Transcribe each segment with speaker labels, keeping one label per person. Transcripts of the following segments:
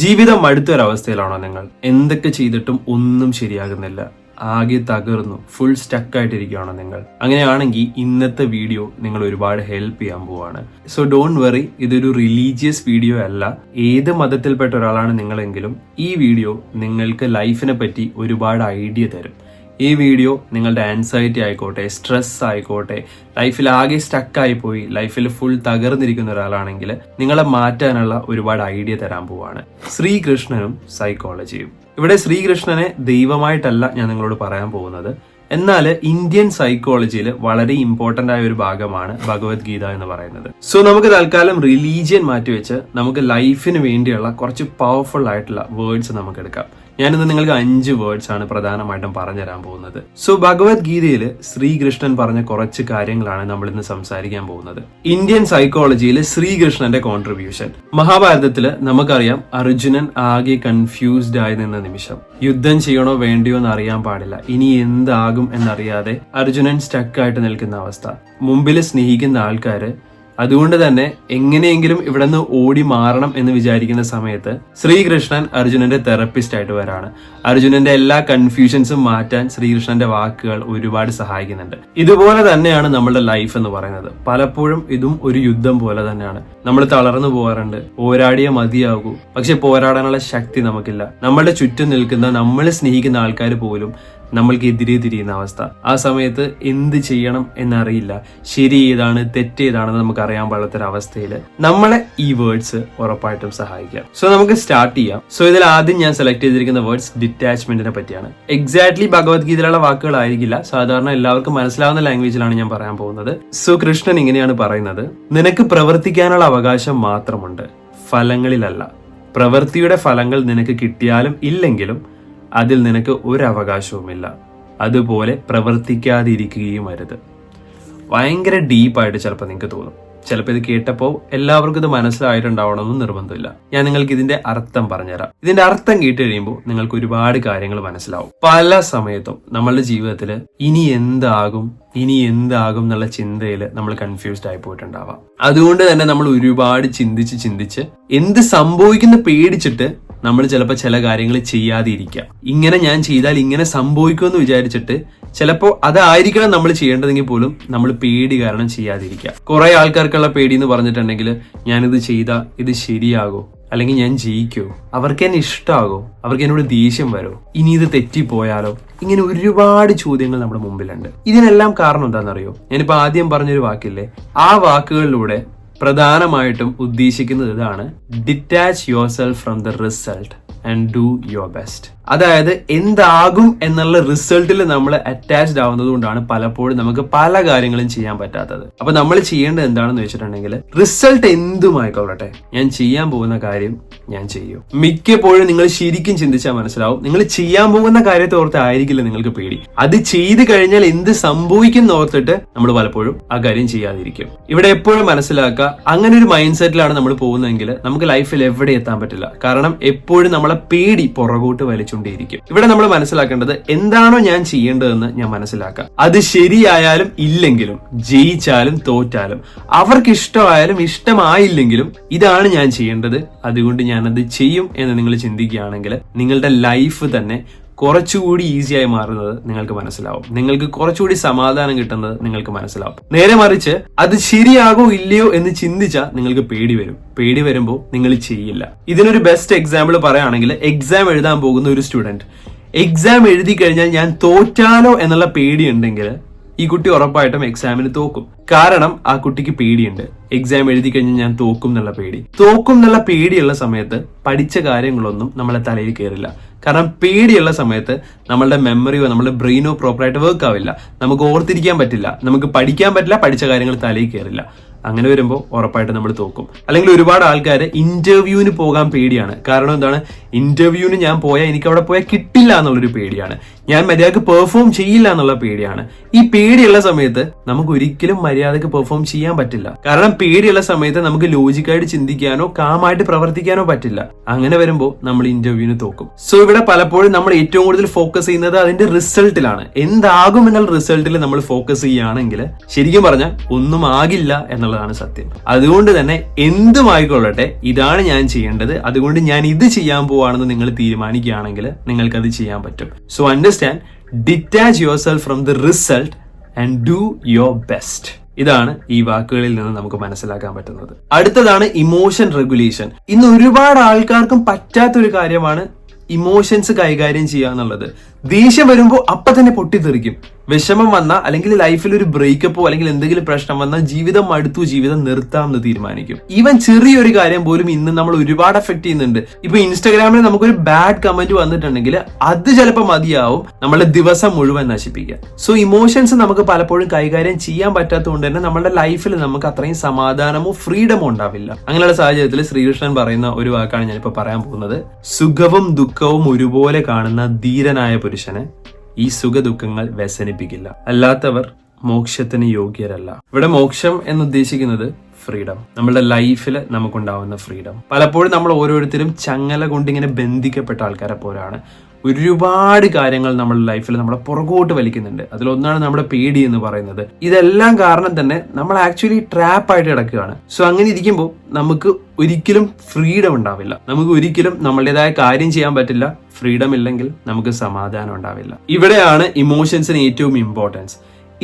Speaker 1: ജീവിതം അടുത്തൊരവസ്ഥയിലാണോ നിങ്ങൾ എന്തൊക്കെ ചെയ്തിട്ടും ഒന്നും ശരിയാകുന്നില്ല ആകെ തകർന്നു ഫുൾ സ്റ്റക്കായിട്ടിരിക്കുകയാണോ നിങ്ങൾ അങ്ങനെയാണെങ്കിൽ ഇന്നത്തെ വീഡിയോ നിങ്ങൾ ഒരുപാട് ഹെൽപ്പ് ചെയ്യാൻ പോവാണ് സോ ഡോണ്ട് വെറി ഇതൊരു റിലീജിയസ് വീഡിയോ അല്ല ഏത് മതത്തിൽപ്പെട്ട ഒരാളാണ് നിങ്ങളെങ്കിലും ഈ വീഡിയോ നിങ്ങൾക്ക് ലൈഫിനെ പറ്റി ഒരുപാട് ഐഡിയ തരും ഈ വീഡിയോ നിങ്ങളുടെ ആൻസൈറ്റി ആയിക്കോട്ടെ സ്ട്രെസ് ആയിക്കോട്ടെ ലൈഫിൽ ആകെ സ്റ്റക്കായി പോയി ലൈഫിൽ ഫുൾ തകർന്നിരിക്കുന്ന ഒരാളാണെങ്കിൽ നിങ്ങളെ മാറ്റാനുള്ള ഒരുപാട് ഐഡിയ തരാൻ പോവാണ് ശ്രീകൃഷ്ണനും സൈക്കോളജിയും ഇവിടെ ശ്രീകൃഷ്ണനെ ദൈവമായിട്ടല്ല ഞാൻ നിങ്ങളോട് പറയാൻ പോകുന്നത് എന്നാൽ ഇന്ത്യൻ സൈക്കോളജിയിൽ വളരെ ഇമ്പോർട്ടന്റ് ആയ ഒരു ഭാഗമാണ് ഭഗവത്ഗീത എന്ന് പറയുന്നത് സോ നമുക്ക് തൽക്കാലം റിലീജിയൻ മാറ്റിവെച്ച് നമുക്ക് ലൈഫിന് വേണ്ടിയുള്ള കുറച്ച് പവർഫുൾ ആയിട്ടുള്ള വേർഡ്സ് നമുക്ക് എടുക്കാം ഞാനിന്ന് നിങ്ങൾക്ക് അഞ്ച് വേർഡ്സ് ആണ് പ്രധാനമായിട്ടും പറഞ്ഞു തരാൻ പോകുന്നത് സോ ഭഗവത്ഗീതയിൽ ശ്രീകൃഷ്ണൻ പറഞ്ഞ കുറച്ച് കാര്യങ്ങളാണ് നമ്മൾ ഇന്ന് സംസാരിക്കാൻ പോകുന്നത് ഇന്ത്യൻ സൈക്കോളജിയിൽ ശ്രീകൃഷ്ണന്റെ കോൺട്രിബ്യൂഷൻ മഹാഭാരതത്തിൽ നമുക്കറിയാം അർജുനൻ ആകെ കൺഫ്യൂസ്ഡ് ആയി നിന്ന നിമിഷം യുദ്ധം ചെയ്യണോ വേണ്ടിയോ എന്ന് അറിയാൻ പാടില്ല ഇനി എന്താകും എന്നറിയാതെ അർജുനൻ സ്റ്റക്കായിട്ട് നിൽക്കുന്ന അവസ്ഥ മുമ്പിൽ സ്നേഹിക്കുന്ന ആൾക്കാര് അതുകൊണ്ട് തന്നെ എങ്ങനെയെങ്കിലും ഇവിടെ നിന്ന് ഓടി മാറണം എന്ന് വിചാരിക്കുന്ന സമയത്ത് ശ്രീകൃഷ്ണൻ അർജുനന്റെ തെറപ്പിസ്റ്റ് ആയിട്ട് വരാണ് അർജുനന്റെ എല്ലാ കൺഫ്യൂഷൻസും മാറ്റാൻ ശ്രീകൃഷ്ണന്റെ വാക്കുകൾ ഒരുപാട് സഹായിക്കുന്നുണ്ട് ഇതുപോലെ തന്നെയാണ് നമ്മുടെ ലൈഫ് എന്ന് പറയുന്നത് പലപ്പോഴും ഇതും ഒരു യുദ്ധം പോലെ തന്നെയാണ് നമ്മൾ തളർന്നു പോകാറുണ്ട് പോരാടിയ മതിയാകൂ പക്ഷെ പോരാടാനുള്ള ശക്തി നമുക്കില്ല നമ്മളുടെ ചുറ്റും നിൽക്കുന്ന നമ്മളെ സ്നേഹിക്കുന്ന ആൾക്കാർ പോലും നമ്മൾക്ക് എതിരെ തിരിയുന്ന അവസ്ഥ ആ സമയത്ത് എന്ത് ചെയ്യണം എന്നറിയില്ല ശരി ഏതാണ് തെറ്റേതാണെന്ന് നമുക്ക് അറിയാൻ പാടാത്തൊരവസ്ഥയിൽ നമ്മളെ ഈ വേർഡ്സ് ഉറപ്പായിട്ടും സഹായിക്കാം സോ നമുക്ക് സ്റ്റാർട്ട് ചെയ്യാം സോ ഇതിൽ ആദ്യം ഞാൻ സെലക്ട് ചെയ്തിരിക്കുന്ന വേർഡ്സ് ഡിറ്റാച്ച്മെന്റിനെ പറ്റിയാണ് എക്സാക്ട്ലി ഭഗവത്ഗീതയിലുള്ള വാക്കുകളായിരിക്കില്ല സാധാരണ എല്ലാവർക്കും മനസ്സിലാവുന്ന ലാംഗ്വേജിലാണ് ഞാൻ പറയാൻ പോകുന്നത് സോ കൃഷ്ണൻ ഇങ്ങനെയാണ് പറയുന്നത് നിനക്ക് പ്രവർത്തിക്കാനുള്ള അവകാശം മാത്രമുണ്ട് ഫലങ്ങളിലല്ല പ്രവൃത്തിയുടെ ഫലങ്ങൾ നിനക്ക് കിട്ടിയാലും ഇല്ലെങ്കിലും അതിൽ നിനക്ക് ഒരവകാശവുമില്ല അതുപോലെ പ്രവർത്തിക്കാതിരിക്കുകയും അരുത് ഭയങ്കര ഡീപ്പായിട്ട് ചിലപ്പോൾ നിങ്ങൾക്ക് തോന്നും ചിലപ്പോൾ ഇത് കേട്ടപ്പോൾ എല്ലാവർക്കും ഇത് മനസ്സിലായിട്ടുണ്ടാവണമെന്ന് നിർബന്ധമില്ല ഞാൻ നിങ്ങൾക്ക് ഇതിന്റെ അർത്ഥം പറഞ്ഞുതരാം ഇതിന്റെ അർത്ഥം കേട്ട് കഴിയുമ്പോൾ നിങ്ങൾക്ക് ഒരുപാട് കാര്യങ്ങൾ മനസ്സിലാവും പല സമയത്തും നമ്മളുടെ ജീവിതത്തിൽ ഇനി എന്താകും ഇനി എന്താകും എന്നുള്ള ചിന്തയിൽ നമ്മൾ കൺഫ്യൂസ്ഡ് ആയി പോയിട്ടുണ്ടാവാം അതുകൊണ്ട് തന്നെ നമ്മൾ ഒരുപാട് ചിന്തിച്ച് ചിന്തിച്ച് എന്ത് സംഭവിക്കുന്ന പേടിച്ചിട്ട് നമ്മൾ ചിലപ്പോൾ ചില കാര്യങ്ങൾ ചെയ്യാതെ ഇങ്ങനെ ഞാൻ ചെയ്താൽ ഇങ്ങനെ സംഭവിക്കുമെന്ന് വിചാരിച്ചിട്ട് ചിലപ്പോൾ അതായിരിക്കണം നമ്മൾ ചെയ്യേണ്ടതെങ്കിൽ പോലും നമ്മൾ പേടി കാരണം ചെയ്യാതിരിക്കുക കുറേ ആൾക്കാർക്കുള്ള പേടി എന്ന് പറഞ്ഞിട്ടുണ്ടെങ്കിൽ ഞാനിത് ചെയ്താൽ ഇത് ശരിയാകോ അല്ലെങ്കിൽ ഞാൻ ജയിക്കോ അവർക്ക് എന്നെ ഇഷ്ടമാകോ അവർക്ക് എന്നോട് ദേഷ്യം വരോ ഇനി ഇത് തെറ്റിപ്പോയാലോ ഇങ്ങനെ ഒരുപാട് ചോദ്യങ്ങൾ നമ്മുടെ മുമ്പിലുണ്ട് ഇതിനെല്ലാം കാരണം എന്താണെന്നറിയോ ഞാനിപ്പോൾ ആദ്യം പറഞ്ഞൊരു വാക്കില്ലേ ആ വാക്കുകളിലൂടെ പ്രധാനമായിട്ടും ഉദ്ദേശിക്കുന്നത് ഇതാണ് detach yourself from the result and do your best അതായത് എന്താകും എന്നുള്ള റിസൾട്ടിൽ നമ്മൾ അറ്റാച്ച്ഡ് ആവുന്നത് കൊണ്ടാണ് പലപ്പോഴും നമുക്ക് പല കാര്യങ്ങളും ചെയ്യാൻ പറ്റാത്തത് അപ്പൊ നമ്മൾ ചെയ്യേണ്ടത് എന്താണെന്ന് വെച്ചിട്ടുണ്ടെങ്കിൽ റിസൾട്ട് എന്തുമായിക്കൊള്ളട്ടെ ഞാൻ ചെയ്യാൻ പോകുന്ന കാര്യം ഞാൻ ചെയ്യും മിക്കപ്പോഴും നിങ്ങൾ ശരിക്കും ചിന്തിച്ചാൽ മനസ്സിലാവും നിങ്ങൾ ചെയ്യാൻ പോകുന്ന കാര്യത്തെ ഓർത്ത് ആയിരിക്കില്ല നിങ്ങൾക്ക് പേടി അത് ചെയ്തു കഴിഞ്ഞാൽ എന്ത് സംഭവിക്കുന്ന ഓർത്തിട്ട് നമ്മൾ പലപ്പോഴും ആ കാര്യം ചെയ്യാതിരിക്കും ഇവിടെ എപ്പോഴും മനസ്സിലാക്കുക അങ്ങനെ ഒരു മൈൻഡ് സെറ്റിലാണ് നമ്മൾ പോകുന്നതെങ്കിൽ നമുക്ക് ലൈഫിൽ എവിടെ എത്താൻ പറ്റില്ല കാരണം എപ്പോഴും നമ്മളെ പേടി പുറകോട്ട് വലിച്ചു ചെയ്തുകൊണ്ടേയിരിക്കും ഇവിടെ നമ്മൾ മനസ്സിലാക്കേണ്ടത് എന്താണോ ഞാൻ ചെയ്യേണ്ടതെന്ന് ഞാൻ മനസ്സിലാക്കുക അത് ശരിയായാലും ഇല്ലെങ്കിലും ജയിച്ചാലും തോറ്റാലും അവർക്ക് ഇഷ്ടമായാലും ഇഷ്ടമായില്ലെങ്കിലും ഇതാണ് ഞാൻ ചെയ്യേണ്ടത് അതുകൊണ്ട് ഞാനത് ചെയ്യും എന്ന് നിങ്ങൾ ചിന്തിക്കുകയാണെങ്കിൽ നിങ്ങളുടെ ലൈഫ് തന്നെ കുറച്ചുകൂടി ഈസിയായി മാറുന്നത് നിങ്ങൾക്ക് മനസ്സിലാവും നിങ്ങൾക്ക് കുറച്ചുകൂടി സമാധാനം കിട്ടുന്നത് നിങ്ങൾക്ക് മനസ്സിലാവും നേരെ മറിച്ച് അത് ശരിയാകോ ഇല്ലയോ എന്ന് ചിന്തിച്ചാൽ നിങ്ങൾക്ക് പേടി വരും പേടി വരുമ്പോൾ നിങ്ങൾ ചെയ്യില്ല ഇതിനൊരു ബെസ്റ്റ് എക്സാമ്പിൾ പറയുകയാണെങ്കിൽ എക്സാം എഴുതാൻ പോകുന്ന ഒരു സ്റ്റുഡൻറ് എക്സാം എഴുതി കഴിഞ്ഞാൽ ഞാൻ തോറ്റാലോ എന്നുള്ള പേടി ഉണ്ടെങ്കിൽ ഈ കുട്ടി ഉറപ്പായിട്ടും എക്സാമിന് തോക്കും കാരണം ആ കുട്ടിക്ക് പേടിയുണ്ട് എക്സാം എഴുതി കഴിഞ്ഞാൽ ഞാൻ തോക്കും എന്നുള്ള പേടി തോക്കും എന്നുള്ള പേടിയുള്ള സമയത്ത് പഠിച്ച കാര്യങ്ങളൊന്നും നമ്മളെ തലയിൽ കയറില്ല കാരണം പേടിയുള്ള സമയത്ത് നമ്മളുടെ മെമ്മറിയോ നമ്മുടെ ബ്രെയിനോ പ്രോപ്പറായിട്ട് വർക്ക് ആവില്ല നമുക്ക് ഓർത്തിരിക്കാൻ പറ്റില്ല നമുക്ക് പഠിക്കാൻ പറ്റില്ല പഠിച്ച കാര്യങ്ങൾ തലയിൽ കയറില്ല അങ്ങനെ വരുമ്പോൾ ഉറപ്പായിട്ട് നമ്മൾ തോക്കും അല്ലെങ്കിൽ ഒരുപാട് ആൾക്കാർ ഇന്റർവ്യൂവിന് പോകാൻ പേടിയാണ് കാരണം എന്താണ് ഇന്റർവ്യൂവിന് ഞാൻ പോയാൽ എനിക്ക് അവിടെ പോയാൽ കിട്ടില്ല എന്നുള്ളൊരു പേടിയാണ് ഞാൻ മര്യാദക്ക് പെർഫോം ചെയ്യില്ല എന്നുള്ള പേടിയാണ് ഈ പേടിയുള്ള സമയത്ത് നമുക്ക് ഒരിക്കലും മര്യാദക്ക് പെർഫോം ചെയ്യാൻ പറ്റില്ല കാരണം പേടിയുള്ള സമയത്ത് നമുക്ക് ലോജിക്കായിട്ട് ചിന്തിക്കാനോ കാമായിട്ട് പ്രവർത്തിക്കാനോ പറ്റില്ല അങ്ങനെ വരുമ്പോൾ നമ്മൾ ഇന്റർവ്യൂവിന് തോക്കും സോ ഇവിടെ പലപ്പോഴും നമ്മൾ ഏറ്റവും കൂടുതൽ ഫോക്കസ് ചെയ്യുന്നത് അതിന്റെ റിസൾട്ടിലാണ് എന്താകും എന്നുള്ള റിസൾട്ടിൽ നമ്മൾ ഫോക്കസ് ചെയ്യുകയാണെങ്കിൽ ശരിക്കും പറഞ്ഞാൽ ഒന്നും ആകില്ല എന്ന എന്നുള്ളതാണ് സത്യം അതുകൊണ്ട് തന്നെ എന്തുമായിക്കൊള്ളട്ടെ ഇതാണ് ഞാൻ ചെയ്യേണ്ടത് അതുകൊണ്ട് ഞാൻ ഇത് ചെയ്യാൻ പോവാണെന്ന് നിങ്ങൾ തീരുമാനിക്കുകയാണെങ്കിൽ നിങ്ങൾക്കത് ചെയ്യാൻ പറ്റും so understand detach yourself from the result and do your best ഇതാണ് ഈ വാക്കുകളിൽ നിന്ന് നമുക്ക് മനസ്സിലാക്കാൻ പറ്റുന്നത് അടുത്തതാണ് ഇമോഷൻ റെഗുലേഷൻ ഇന്ന് ഒരുപാട് ആൾക്കാർക്കും പറ്റാത്തൊരു കാര്യമാണ് ഇമോഷൻസ് കൈകാര്യം ചെയ്യുക എന്നുള്ളത് ദേഷ്യം വരുമ്പോൾ അപ്പൊ തന്നെ പൊട്ടിത്തെറിക്കും വിഷമം വന്ന അല്ലെങ്കിൽ ലൈഫിൽ ഒരു ബ്രേക്കപ്പോ അല്ലെങ്കിൽ എന്തെങ്കിലും പ്രശ്നം വന്ന ജീവിതം മടുത്തു ജീവിതം എന്ന് തീരുമാനിക്കും ഈവൻ ചെറിയൊരു കാര്യം പോലും ഇന്ന് നമ്മൾ ഒരുപാട് എഫക്ട് ചെയ്യുന്നുണ്ട് ഇപ്പൊ ഇൻസ്റ്റാഗ്രാമിൽ നമുക്കൊരു ബാഡ് കമന്റ് വന്നിട്ടുണ്ടെങ്കിൽ അത് ചിലപ്പോൾ മതിയാവും നമ്മളുടെ ദിവസം മുഴുവൻ നശിപ്പിക്കുക സോ ഇമോഷൻസ് നമുക്ക് പലപ്പോഴും കൈകാര്യം ചെയ്യാൻ പറ്റാത്തതുകൊണ്ട് തന്നെ നമ്മുടെ ലൈഫിൽ നമുക്ക് അത്രയും സമാധാനമോ ഫ്രീഡമോ ഉണ്ടാവില്ല അങ്ങനെയുള്ള സാഹചര്യത്തിൽ ശ്രീകൃഷ്ണൻ പറയുന്ന ഒരു വാക്കാണ് ഞാനിപ്പോൾ പറയാൻ പോകുന്നത് സുഖവും ദുഃഖവും ഒരുപോലെ കാണുന്ന ധീരനായ പുരുഷനെ ഈ സുഖദുഃഖങ്ങൾ വ്യസനിപ്പിക്കില്ല അല്ലാത്തവർ മോക്ഷത്തിന് യോഗ്യരല്ല ഇവിടെ മോക്ഷം എന്ന് ഉദ്ദേശിക്കുന്നത് ഫ്രീഡം നമ്മുടെ ലൈഫിൽ നമുക്കുണ്ടാവുന്ന ഫ്രീഡം പലപ്പോഴും നമ്മൾ ഓരോരുത്തരും ചങ്ങല കൊണ്ടിങ്ങനെ ബന്ധിക്കപ്പെട്ട ആൾക്കാരെ പോലാണ് ഒരുപാട് കാര്യങ്ങൾ നമ്മുടെ ലൈഫിൽ നമ്മളെ പുറകോട്ട് വലിക്കുന്നുണ്ട് അതിലൊന്നാണ് നമ്മുടെ പേടി എന്ന് പറയുന്നത് ഇതെല്ലാം കാരണം തന്നെ നമ്മൾ ആക്ച്വലി ട്രാപ്പ് ആയിട്ട് കിടക്കുകയാണ് സോ അങ്ങനെ ഇരിക്കുമ്പോൾ നമുക്ക് ഒരിക്കലും ഫ്രീഡം ഉണ്ടാവില്ല നമുക്ക് ഒരിക്കലും നമ്മളുടേതായ കാര്യം ചെയ്യാൻ പറ്റില്ല ഫ്രീഡം ഇല്ലെങ്കിൽ നമുക്ക് സമാധാനം ഉണ്ടാവില്ല ഇവിടെയാണ് ഇമോഷൻസിന് ഏറ്റവും importance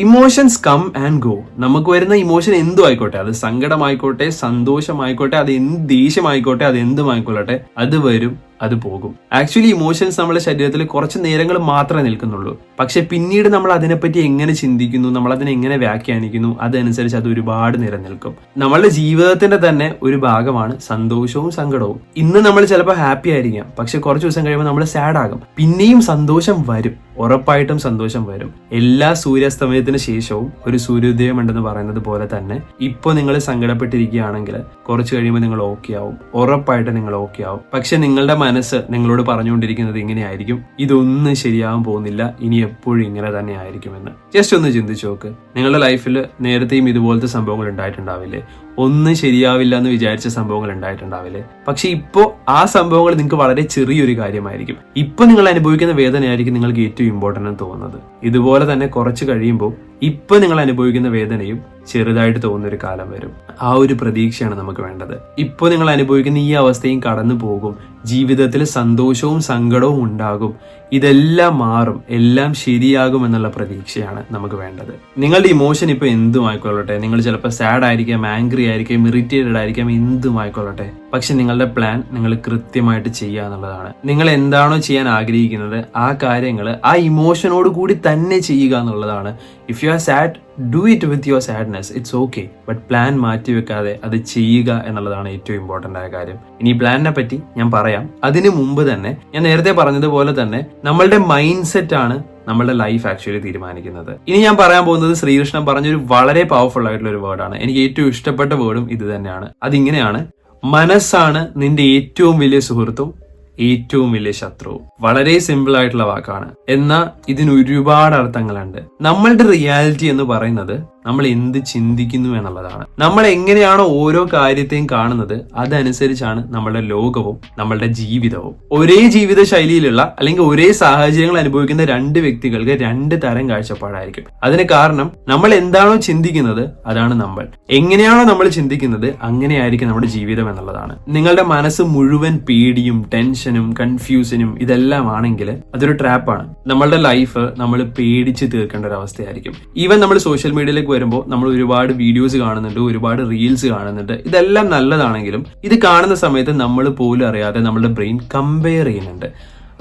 Speaker 1: emotions come and go നമുക്ക് വരുന്ന ഇമോഷൻ എന്തും ആയിക്കോട്ടെ അത് സങ്കടമായിക്കോട്ടെ സന്തോഷമായിക്കോട്ടെ അത് എന്ത് ദേഷ്യമായിക്കോട്ടെ അത് എന്തുമായിക്കോട്ടെ അത് വരും അത് പോകും ആക്ച്വലി ഇമോഷൻസ് നമ്മുടെ ശരീരത്തിൽ കുറച്ച് നേരങ്ങൾ മാത്രമേ നിൽക്കുന്നുള്ളൂ പക്ഷെ പിന്നീട് നമ്മൾ അതിനെപ്പറ്റി എങ്ങനെ ചിന്തിക്കുന്നു നമ്മൾ അതിനെ എങ്ങനെ വ്യാഖ്യാനിക്കുന്നു അതനുസരിച്ച് അത് ഒരുപാട് നിലനിൽക്കും നമ്മളുടെ ജീവിതത്തിന്റെ തന്നെ ഒരു ഭാഗമാണ് സന്തോഷവും സങ്കടവും ഇന്ന് നമ്മൾ ചിലപ്പോൾ ഹാപ്പി ആയിരിക്കാം പക്ഷെ കുറച്ച് ദിവസം കഴിയുമ്പോൾ നമ്മൾ സാഡ് ആകും പിന്നെയും സന്തോഷം വരും ഉറപ്പായിട്ടും സന്തോഷം വരും എല്ലാ സൂര്യാസ്തമയത്തിന് ശേഷവും ഒരു സൂര്യോദയം ഉണ്ടെന്ന് പറയുന്നത് പോലെ തന്നെ ഇപ്പോൾ നിങ്ങൾ സങ്കടപ്പെട്ടിരിക്കുകയാണെങ്കിൽ കുറച്ച് കഴിയുമ്പോൾ നിങ്ങൾ ഓക്കെ ആവും ഉറപ്പായിട്ട് നിങ്ങൾ ഓക്കെ ആവും പക്ഷെ നിങ്ങളുടെ മനസ്സ് നിങ്ങളോട് പറഞ്ഞുകൊണ്ടിരിക്കുന്നത് ഇങ്ങനെയായിരിക്കും ഇതൊന്നും ശരിയാവാൻ പോകുന്നില്ല ഇനി എപ്പോഴും ഇങ്ങനെ തന്നെ ആയിരിക്കുമെന്ന് ജസ്റ്റ് ഒന്ന് ചിന്തിച്ചു നോക്ക് നിങ്ങളുടെ ലൈഫിൽ നേരത്തെയും ഇതുപോലത്തെ സംഭവങ്ങൾ ഉണ്ടായിട്ടുണ്ടാവില്ലേ ഒന്നും ശരിയാവില്ല എന്ന് വിചാരിച്ച സംഭവങ്ങൾ ഉണ്ടായിട്ടുണ്ടാവില്ലേ പക്ഷെ ഇപ്പോൾ ആ സംഭവങ്ങൾ നിങ്ങൾക്ക് വളരെ ചെറിയൊരു കാര്യമായിരിക്കും ഇപ്പൊ നിങ്ങൾ അനുഭവിക്കുന്ന വേദനയായിരിക്കും നിങ്ങൾക്ക് ഏറ്റവും ഇമ്പോർട്ടൻ്റ് എന്ന് തോന്നുന്നത് ഇതുപോലെ തന്നെ കുറച്ച് കഴിയുമ്പോൾ ഇപ്പൊ നിങ്ങൾ അനുഭവിക്കുന്ന വേദനയും ചെറുതായിട്ട് തോന്നുന്ന ഒരു കാലം വരും ആ ഒരു പ്രതീക്ഷയാണ് നമുക്ക് വേണ്ടത് ഇപ്പോൾ നിങ്ങൾ അനുഭവിക്കുന്ന ഈ അവസ്ഥയും കടന്നു പോകും ജീവിതത്തിൽ സന്തോഷവും സങ്കടവും ഉണ്ടാകും ഇതെല്ലാം മാറും എല്ലാം ശരിയാകും എന്നുള്ള പ്രതീക്ഷയാണ് നമുക്ക് വേണ്ടത് നിങ്ങളുടെ ഇമോഷൻ ഇപ്പൊ എന്തുമായിക്കൊള്ളട്ടെ നിങ്ങൾ ചിലപ്പോൾ സാഡ് ആയിരിക്കാം ആംഗ്രി ആയിരിക്കാം ഇറിറ്റേറ്റഡ് ആയിരിക്കാം എന്തുമായിക്കൊള്ളട്ടെ പക്ഷെ നിങ്ങളുടെ പ്ലാൻ നിങ്ങൾ കൃത്യമായിട്ട് ചെയ്യുക എന്നുള്ളതാണ് നിങ്ങൾ എന്താണോ ചെയ്യാൻ ആഗ്രഹിക്കുന്നത് ആ കാര്യങ്ങൾ ആ ഇമോഷനോട് കൂടി തന്നെ ചെയ്യുക എന്നുള്ളതാണ് if you are sad do it with your sadness it's okay but plan മാറ്റി വെക്കാതെ അത് ചെയ്യുക എന്നുള്ളതാണ് ഏറ്റവും ഇമ്പോർട്ടൻ്റ് ആയ കാര്യം ഇനി പ്ലാനിനെ പറ്റി ഞാൻ പറയാം അതിനു മുമ്പ് തന്നെ ഞാൻ നേരത്തെ പറഞ്ഞതുപോലെ തന്നെ നമ്മളുടെ മൈൻഡ് സെറ്റ് ആണ് നമ്മളുടെ ലൈഫ് ആക്ച്വലി തീരുമാനിക്കുന്നത് ഇനി ഞാൻ പറയാൻ പോകുന്നത് ശ്രീകൃഷ്ണൻ പറഞ്ഞൊരു വളരെ പവർഫുൾ ആയിട്ടുള്ള ഒരു വേർഡാണ് എനിക്ക് ഏറ്റവും ഇഷ്ടപ്പെട്ട വേർഡും ഇത് തന്നെയാണ് അതിങ്ങനെയാണ് മനസ്സാണ് നിന്റെ ഏറ്റവും വലിയ സുഹൃത്തും ഏറ്റവും വലിയ ശത്രു വളരെ സിമ്പിൾ ആയിട്ടുള്ള വാക്കാണ് എന്നാൽ ഇതിന് ഒരുപാട് അർത്ഥങ്ങളുണ്ട് നമ്മളുടെ റിയാലിറ്റി എന്ന് പറയുന്നത് നമ്മൾ എന്ത് ചിന്തിക്കുന്നു എന്നുള്ളതാണ് നമ്മൾ എങ്ങനെയാണോ ഓരോ കാര്യത്തെയും കാണുന്നത് അതനുസരിച്ചാണ് നമ്മളുടെ ലോകവും നമ്മളുടെ ജീവിതവും ഒരേ ജീവിത ശൈലിയിലുള്ള അല്ലെങ്കിൽ ഒരേ സാഹചര്യങ്ങൾ അനുഭവിക്കുന്ന രണ്ട് വ്യക്തികൾക്ക് രണ്ട് തരം കാഴ്ചപ്പാടായിരിക്കും അതിന് കാരണം നമ്മൾ എന്താണോ ചിന്തിക്കുന്നത് അതാണ് നമ്മൾ എങ്ങനെയാണോ നമ്മൾ ചിന്തിക്കുന്നത് അങ്ങനെയായിരിക്കും നമ്മുടെ ജീവിതം എന്നുള്ളതാണ് നിങ്ങളുടെ മനസ്സ് മുഴുവൻ പേടിയും ടെൻഷനും കൺഫ്യൂഷനും ഇതെല്ലാം ആണെങ്കിൽ അതൊരു ട്രാപ്പാണ് നമ്മളുടെ ലൈഫ് നമ്മൾ പേടിച്ച് തീർക്കേണ്ട ഒരു അവസ്ഥയായിരിക്കും ഈവൻ നമ്മൾ സോഷ്യൽ മീഡിയയിലേക്ക് വരുമ്പോൾ നമ്മൾ ഒരുപാട് വീഡിയോസ് കാണുന്നുണ്ട് ഒരുപാട് റീൽസ് കാണുന്നുണ്ട് ഇതെല്ലാം നല്ലതാണെങ്കിലും ഇത് കാണുന്ന സമയത്ത് നമ്മൾ പോലും അറിയാതെ നമ്മുടെ ബ്രെയിൻ കമ്പയർ ചെയ്യുന്നുണ്ട്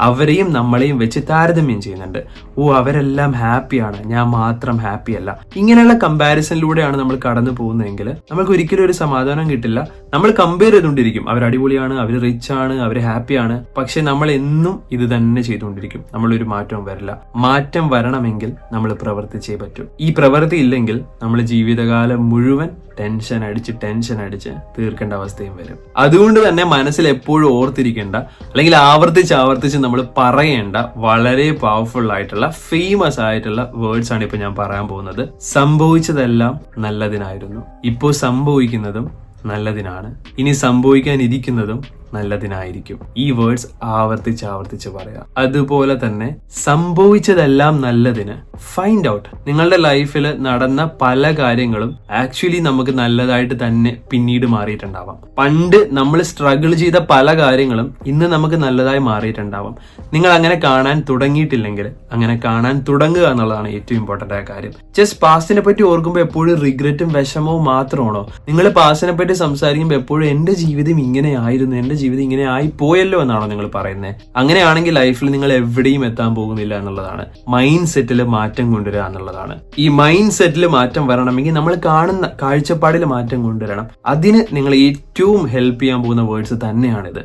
Speaker 1: അവരെയും നമ്മളെയും വെച്ച് താരതമ്യം ചെയ്യുന്നുണ്ട് ഓ അവരെല്ലാം ഹാപ്പിയാണ് ഞാൻ മാത്രം ഹാപ്പി അല്ല ഇങ്ങനെയുള്ള കമ്പാരിസണിലൂടെയാണ് നമ്മൾ കടന്നു പോകുന്നതെങ്കിൽ നമുക്ക് ഒരിക്കലും ഒരു സമാധാനം കിട്ടില്ല നമ്മൾ കമ്പയർ ചെയ്തുകൊണ്ടിരിക്കും അവർ അടിപൊളിയാണ് അവർ റിച്ച് ആണ് അവർ ഹാപ്പിയാണ് പക്ഷെ നമ്മൾ എന്നും ഇത് തന്നെ ചെയ്തുകൊണ്ടിരിക്കും നമ്മളൊരു മാറ്റവും വരില്ല മാറ്റം വരണമെങ്കിൽ നമ്മൾ പ്രവർത്തിച്ചേ പറ്റൂ ഈ പ്രവൃത്തി ഇല്ലെങ്കിൽ നമ്മൾ ജീവിതകാലം മുഴുവൻ ടെൻഷൻ അടിച്ച് ടെൻഷൻ അടിച്ച് തീർക്കേണ്ട അവസ്ഥയും വരും അതുകൊണ്ട് തന്നെ മനസ്സിൽ എപ്പോഴും ഓർത്തിരിക്കേണ്ട അല്ലെങ്കിൽ ആവർത്തിച്ച് ആവർത്തിച്ച് നമ്മൾ പറയേണ്ട വളരെ പവർഫുൾ ആയിട്ടുള്ള ഫേമസ് ആയിട്ടുള്ള വേർഡ്സ് ആണ് ഇപ്പൊ ഞാൻ പറയാൻ പോകുന്നത് സംഭവിച്ചതെല്ലാം നല്ലതിനായിരുന്നു ഇപ്പോൾ സംഭവിക്കുന്നതും നല്ലതിനാണ് ഇനി സംഭവിക്കാനിരിക്കുന്നതും നല്ലതിനായിരിക്കും ഈ വേർഡ്സ് ആവർത്തിച്ച് ആവർത്തിച്ച് പറയാം അതുപോലെ തന്നെ സംഭവിച്ചതെല്ലാം നല്ലതിന് ഫൈൻഡ് ഔട്ട് നിങ്ങളുടെ ലൈഫിൽ നടന്ന പല കാര്യങ്ങളും ആക്ച്വലി നമുക്ക് നല്ലതായിട്ട് തന്നെ പിന്നീട് മാറിയിട്ടുണ്ടാവാം പണ്ട് നമ്മൾ സ്ട്രഗിൾ ചെയ്ത പല കാര്യങ്ങളും ഇന്ന് നമുക്ക് നല്ലതായി മാറിയിട്ടുണ്ടാവാം നിങ്ങൾ അങ്ങനെ കാണാൻ തുടങ്ങിയിട്ടില്ലെങ്കിൽ അങ്ങനെ കാണാൻ തുടങ്ങുക എന്നുള്ളതാണ് ഏറ്റവും ഇമ്പോർട്ടൻ്റ് ആയ കാര്യം ജസ്റ്റ് പാസ്റ്റിനെ പറ്റി ഓർക്കുമ്പോൾ എപ്പോഴും റിഗ്രറ്റും വിഷമവും മാത്രമാണോ നിങ്ങൾ പാസ്റ്റിനെ പറ്റി സംസാരിക്കുമ്പോൾ എപ്പോഴും എൻ്റെ ജീവിതം ഇങ്ങനെയായിരുന്നു എൻ്റെ ജീവിതം ഇങ്ങനെ ആയി പോയല്ലോ എന്നാണോ നിങ്ങൾ പറയുന്നത് അങ്ങനെയാണെങ്കിൽ ലൈഫിൽ നിങ്ങൾ എവിടെയും എത്താൻ പോകുന്നില്ല എന്നുള്ളതാണ് മൈൻഡ് സെറ്റിൽ മാറ്റം കൊണ്ടുവരിക എന്നുള്ളതാണ് ഈ മൈൻഡ് സെറ്റിൽ മാറ്റം വരണമെങ്കിൽ നമ്മൾ കാണുന്ന കാഴ്ചപ്പാടിൽ മാറ്റം കൊണ്ടുവരണം അതിന് നിങ്ങൾ ഏറ്റവും ഹെൽപ്പ് ചെയ്യാൻ പോകുന്ന വേർഡ്സ് തന്നെയാണിത്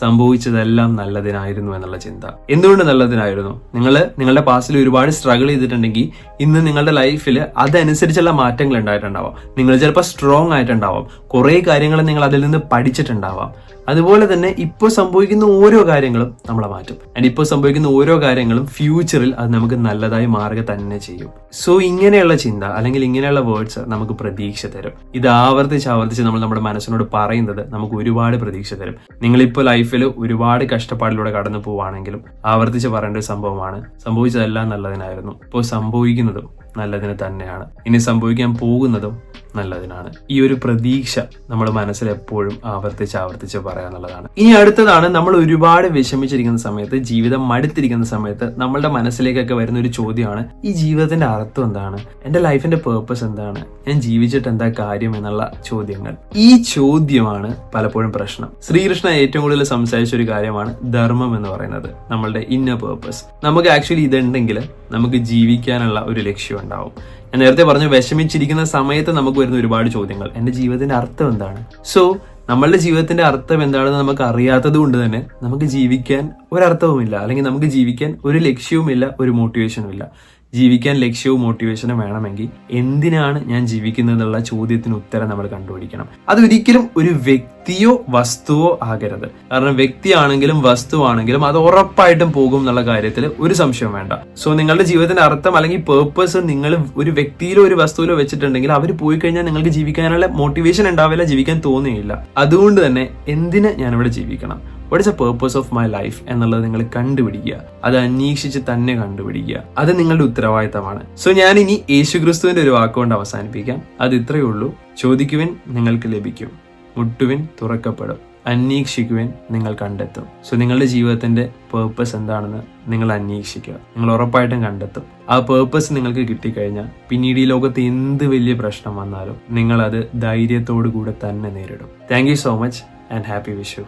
Speaker 1: സംഭവിച്ചതെല്ലാം നല്ലതിനായിരുന്നു എന്നുള്ള ചിന്ത എന്തുകൊണ്ട് നല്ലതിനായിരുന്നു നിങ്ങൾ നിങ്ങളുടെ പാസ്റ്റിൽ ഒരുപാട് സ്ട്രഗിൾ ചെയ്തിട്ടുണ്ടെങ്കിൽ ഇന്ന് നിങ്ങളുടെ ലൈഫിൽ അതനുസരിച്ചുള്ള മാറ്റങ്ങൾ ഉണ്ടായിട്ടുണ്ടാവാം നിങ്ങൾ ചിലപ്പോൾ സ്ട്രോങ് ആയിട്ടുണ്ടാവാം കുറേ കാര്യങ്ങൾ നിങ്ങൾ അതിൽ നിന്ന് പഠിച്ചിട്ടുണ്ടാവാം അതുപോലെ തന്നെ ഇപ്പോൾ സംഭവിക്കുന്ന ഓരോ കാര്യങ്ങളും നമ്മളെ മാറ്റും ആൻഡ് ഇപ്പോൾ സംഭവിക്കുന്ന ഓരോ കാര്യങ്ങളും ഫ്യൂച്ചറിൽ അത് നമുക്ക് നല്ലതായി മാറുക തന്നെ ചെയ്യും സോ ഇങ്ങനെയുള്ള ചിന്ത അല്ലെങ്കിൽ ഇങ്ങനെയുള്ള വേർഡ്സ് നമുക്ക് പ്രതീക്ഷ തരും ഇത് ആവർത്തിച്ച് ആവർത്തിച്ച് നമ്മൾ നമ്മുടെ മനസ്സിനോട് പറയുന്നത് നമുക്ക് ഒരുപാട് പ്രതീക്ഷ തരും നിങ്ങളിപ്പോൾ ലൈഫിൽ ഒരുപാട് കഷ്ടപ്പാടിലൂടെ കടന്നു പോവാണെങ്കിലും ആവർത്തിച്ച് പറയേണ്ട ഒരു സംഭവമാണ് സംഭവിച്ചതെല്ലാം നല്ലതിനായിരുന്നു ഇപ്പോൾ സംഭവിക്കുന്നതും നല്ലതിന് തന്നെയാണ് ഇനി സംഭവിക്കാൻ പോകുന്നതും നല്ലതിനാണ് ഈ ഒരു പ്രതീക്ഷ നമ്മുടെ മനസ്സിൽ എപ്പോഴും ആവർത്തിച്ച് ആവർത്തിച്ച് പറയാനുള്ളതാണ് ഇനി അടുത്തതാണ് നമ്മൾ ഒരുപാട് വിഷമിച്ചിരിക്കുന്ന സമയത്ത് ജീവിതം മടുത്തിരിക്കുന്ന സമയത്ത് നമ്മളുടെ മനസ്സിലേക്കൊക്കെ വരുന്ന ഒരു ചോദ്യമാണ് ഈ ജീവിതത്തിന്റെ അർത്ഥം എന്താണ് എൻ്റെ ലൈഫിന്റെ പേർപ്പസ് എന്താണ് ഞാൻ ജീവിച്ചിട്ട് എന്താ കാര്യം എന്നുള്ള ചോദ്യങ്ങൾ ഈ ചോദ്യമാണ് പലപ്പോഴും പ്രശ്നം ശ്രീകൃഷ്ണ ഏറ്റവും കൂടുതൽ സംസാരിച്ച ഒരു കാര്യമാണ് ധർമ്മം എന്ന് പറയുന്നത് നമ്മളുടെ ഇന്ന പേർപ്പസ് നമുക്ക് ആക്ച്വലി ഇതുണ്ടെങ്കിൽ നമുക്ക് ജീവിക്കാനുള്ള ഒരു ലക്ഷ്യം ഉണ്ടാവും ഞാൻ നേരത്തെ പറഞ്ഞു വിഷമിച്ചിരിക്കുന്ന സമയത്ത് നമുക്ക് വരുന്ന ഒരുപാട് ചോദ്യങ്ങൾ എൻ്റെ ജീവിതത്തിന്റെ അർത്ഥം എന്താണ് സോ നമ്മളുടെ ജീവിതത്തിന്റെ അർത്ഥം എന്താണെന്ന് നമുക്ക് അറിയാത്തത് കൊണ്ട് തന്നെ നമുക്ക് ജീവിക്കാൻ ഒരർത്ഥവുമില്ല അല്ലെങ്കിൽ നമുക്ക് ജീവിക്കാൻ ഒരു ലക്ഷ്യവുമില്ല ഒരു മോട്ടിവേഷനും ഇല്ല ജീവിക്കാൻ ലക്ഷ്യവും മോട്ടിവേഷനും വേണമെങ്കിൽ എന്തിനാണ് ഞാൻ ജീവിക്കുന്നത് എന്നുള്ള ചോദ്യത്തിന് ഉത്തരം നമ്മൾ കണ്ടുപിടിക്കണം അത് ഒരിക്കലും ഒരു വ്യക്തിയോ വസ്തുവോ ആകരുത് കാരണം വ്യക്തിയാണെങ്കിലും വസ്തുവാണെങ്കിലും അത് ഉറപ്പായിട്ടും പോകും എന്നുള്ള കാര്യത്തിൽ ഒരു സംശയം വേണ്ട സോ നിങ്ങളുടെ ജീവിതത്തിന്റെ അർത്ഥം അല്ലെങ്കിൽ പേർപ്പസ് നിങ്ങൾ ഒരു വ്യക്തിയിലോ ഒരു വസ്തുവിലോ വെച്ചിട്ടുണ്ടെങ്കിൽ അവർ പോയി കഴിഞ്ഞാൽ നിങ്ങൾക്ക് ജീവിക്കാനുള്ള മോട്ടിവേഷൻ ഉണ്ടാവില്ല ജീവിക്കാൻ തോന്നുകയില്ല അതുകൊണ്ട് തന്നെ എന്തിന് ഞാനിവിടെ ജീവിക്കണം what is a purpose of my life എന്നുള്ളത് നിങ്ങൾ കണ്ടുപിടിക്കുക അത് അന്വേഷിച്ച് തന്നെ കണ്ടുപിടിക്കുക അത് നിങ്ങളുടെ ഉത്തരവാദിത്തമാണ് സോ ഞാൻ ഇനി യേശുക്രിസ്തുവിന്റെ ഒരു വാക്കുകൊണ്ട് അവസാനിപ്പിക്കാം അത് ഇത്രയേ ഉള്ളൂ ചോദിക്കുവിൻ നിങ്ങൾക്ക് ലഭിക്കും മുട്ടുവിൻ തുറക്കപ്പെടും അന്വേഷിക്കുവിൻ നിങ്ങൾ കണ്ടെത്തും സോ നിങ്ങളുടെ ജീവിതത്തിന്റെ പേർപ്പസ് എന്താണെന്ന് നിങ്ങൾ അന്വേഷിക്കുക നിങ്ങൾ ഉറപ്പായിട്ടും കണ്ടെത്തും ആ പേർപ്പസ് നിങ്ങൾക്ക് കിട്ടിക്കഴിഞ്ഞാൽ പിന്നീട് ഈ ലോകത്ത് എന്ത് വലിയ പ്രശ്നം വന്നാലും നിങ്ങൾ അത് ധൈര്യത്തോടു കൂടെ തന്നെ നേരിടും thank you so much and happy Vishu